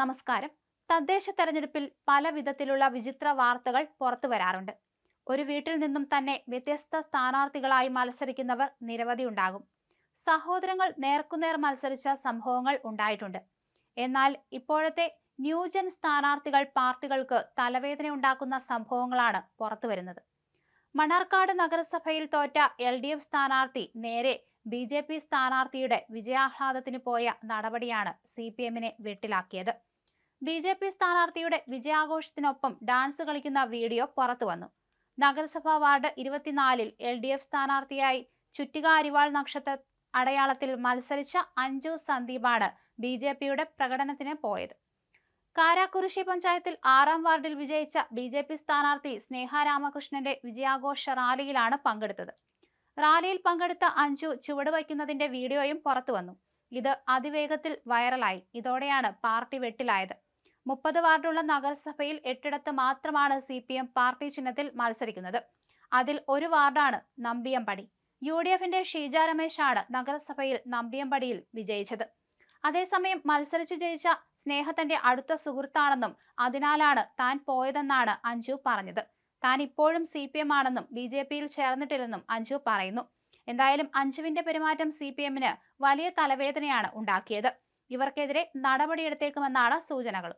നമസ്കാരം. തദ്ദേശ തെരഞ്ഞെടുപ്പിൽ പല വിധത്തിലുള്ള വിചിത്ര വാർത്തകൾ പുറത്തു വരാറുണ്ട്. ഒരു വീട്ടിൽ നിന്നും തന്നെ വ്യത്യസ്ത സ്ഥാനാർത്ഥികളായി മത്സരിക്കുന്നവർ നിരവധി ഉണ്ടാകും. സഹോദരങ്ങൾ നേർക്കുനേർ മത്സരിച്ച സംഭവങ്ങൾ ഉണ്ടായിട്ടുണ്ട്. എന്നാൽ ഇപ്പോഴത്തെ ന്യൂജൻ സ്ഥാനാർത്ഥികൾ പാർട്ടികൾക്ക് തലവേദന ഉണ്ടാക്കുന്ന സംഭവങ്ങളാണ് പുറത്തുവരുന്നത് മണർക്കാട് നഗരസഭയിൽ തോറ്റ എൽ ഡി എഫ് സ്ഥാനാർത്ഥി നേരെ ബി ജെ പി സ്ഥാനാർത്ഥിയുടെ വിജയാഹ്ലാദത്തിന് പോയ നടപടിയാണ് സി പി എമ്മിനെ വെട്ടിലാക്കിയത്. ബി ജെ പി സ്ഥാനാർത്ഥിയുടെ വിജയാഘോഷത്തിനൊപ്പം ഡാൻസ് കളിക്കുന്ന വീഡിയോ പുറത്തു വന്നു. നഗരസഭാ വാർഡ് ഇരുപത്തിനാലിൽ എൽ ഡി എഫ് സ്ഥാനാർത്ഥിയായി ചുറ്റിക അരിവാൾ നക്ഷത്ര അടയാളത്തിൽ മത്സരിച്ച അഞ്ജു സന്ദീപാണ് ബി ജെ പിയുടെ പ്രകടനത്തിന് പോയത്. കാരാക്കുറിശി പഞ്ചായത്തിൽ ആറാം വാർഡിൽ വിജയിച്ച ബി ജെ പി സ്ഥാനാർത്ഥി സ്നേഹ രാമകൃഷ്ണന്റെ വിജയാഘോഷ റാലിയിലാണ് പങ്കെടുത്തത്. റാലിയിൽ പങ്കെടുത്ത അഞ്ജു ചുവട് ചുവടുവയ്ക്കുന്നതിന്റെ വീഡിയോയും പുറത്തു വന്നു. ഇത് അതിവേഗത്തിൽ വൈറലായി. ഇതോടെയാണ് പാർട്ടി വെട്ടിലായത്. മുപ്പത് വാർഡുള്ള നഗരസഭയിൽ എട്ടിടത്ത് മാത്രമാണ് സി പി എം പാർട്ടി ചിഹ്നത്തിൽ മത്സരിക്കുന്നത്. അതിൽ ഒരു വാർഡാണ് നമ്പിയമ്പടി. യു ഡി എഫിന്റെ ഷീജ രമേശാണ് നഗരസഭയിൽ നമ്പിയമ്പടിയിൽ വിജയിച്ചത്. അതേസമയം മത്സരിച്ചു ജയിച്ച സ്നേഹത്തിന്റെ അടുത്ത സുഹൃത്താണെന്നും അതിനാലാണ് താൻ പോയതെന്നാണ് അഞ്ജു പറഞ്ഞത്. താൻ ഇപ്പോഴും സി പി എം ആണെന്നും ബി ജെ പിയിൽ ചേർന്നിട്ടില്ലെന്നും അഞ്ജു പറയുന്നു. എന്തായാലും അഞ്ജുവിന്റെ പെരുമാറ്റം സി പി എമ്മിന് വലിയ തലവേദനയാണ് ഉണ്ടാക്കിയത്. ഇവർക്കെതിരെ നടപടിയെടുത്തേക്കുമെന്നാണ് സൂചനകൾ